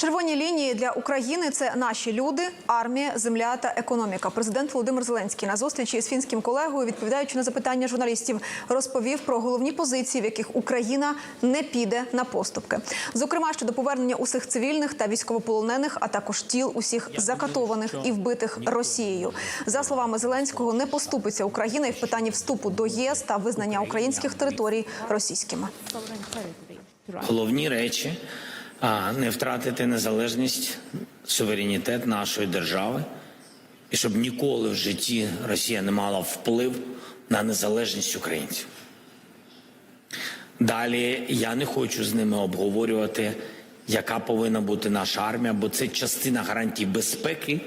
Червоні лінії для України це наші люди, армія, земля та економіка. Президент Володимир Зеленський на зустрічі з фінським колегою, відповідаючи на запитання журналістів, розповів про головні позиції, в яких Україна не піде на поступки. Зокрема, щодо повернення усіх цивільних та військовополонених, а також тіл усіх закатованих і вбитих Росією. За словами Зеленського, не поступиться Україна і в питанні вступу до ЄС та визнання українських територій російськими. головні речі, не втратити незалежність, суверенітет нашої держави, і щоб ніколи в житті Росія не мала вплив на незалежність українців. Далі я не хочу з ними обговорювати, яка повинна бути наша армія, бо це частина гарантій безпеки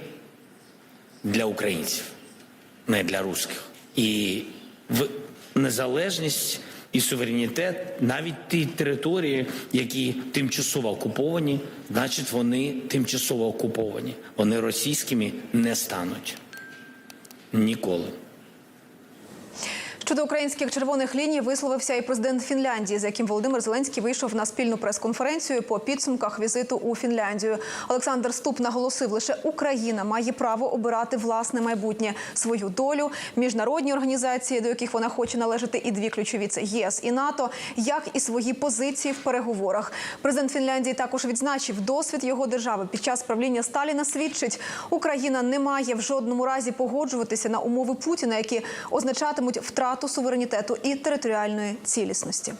для українців, не для русських. І в незалежність і суверенітет, навіть ті території, які тимчасово окуповані, значить вони тимчасово окуповані. Вони російськими не стануть ніколи. Щодо українських червоних ліній висловився і президент Фінляндії, з яким Володимир Зеленський вийшов на спільну прес-конференцію по підсумках візиту у Фінляндію. Олександр Ступ наголосив, лише Україна має право обирати власне майбутнє, свою долю, міжнародні організації, до яких вона хоче належати, і дві ключові це ЄС і НАТО, як і свої позиції в переговорах. Президент Фінляндії також відзначив досвід його держави під час правління Сталіна. Свідчить, Україна не має в жодному разі погоджуватися на умови Путіна, які означатимуть втрату суверенітету і територіальної цілісності.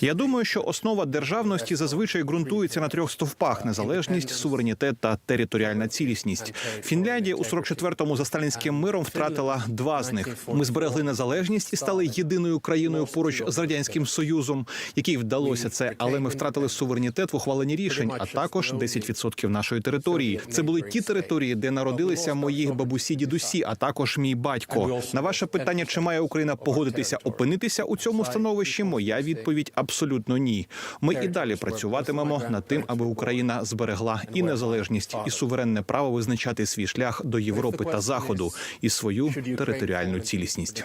Я думаю, що основа державності зазвичай ґрунтується на трьох стовпах: незалежність, суверенітет та територіальна цілісність. Фінляндія у 44-му за сталінським миром втратила два з них. Ми зберегли незалежність і стали єдиною країною поруч з радянським союзом, якій вдалося це. Але ми втратили суверенітет в ухваленні рішень, а також 10% нашої території. Це були ті території, де народилися мої бабусі, дідусі, а також мій батько. На ваше питання, чи має Україна погодитися опинитися у цьому становищі? Моя відповідь абсолютно ні. Ми і далі працюватимемо над тим, аби Україна зберегла і незалежність, і суверенне право визначати свій шлях до Європи та Заходу і свою територіальну цілісність.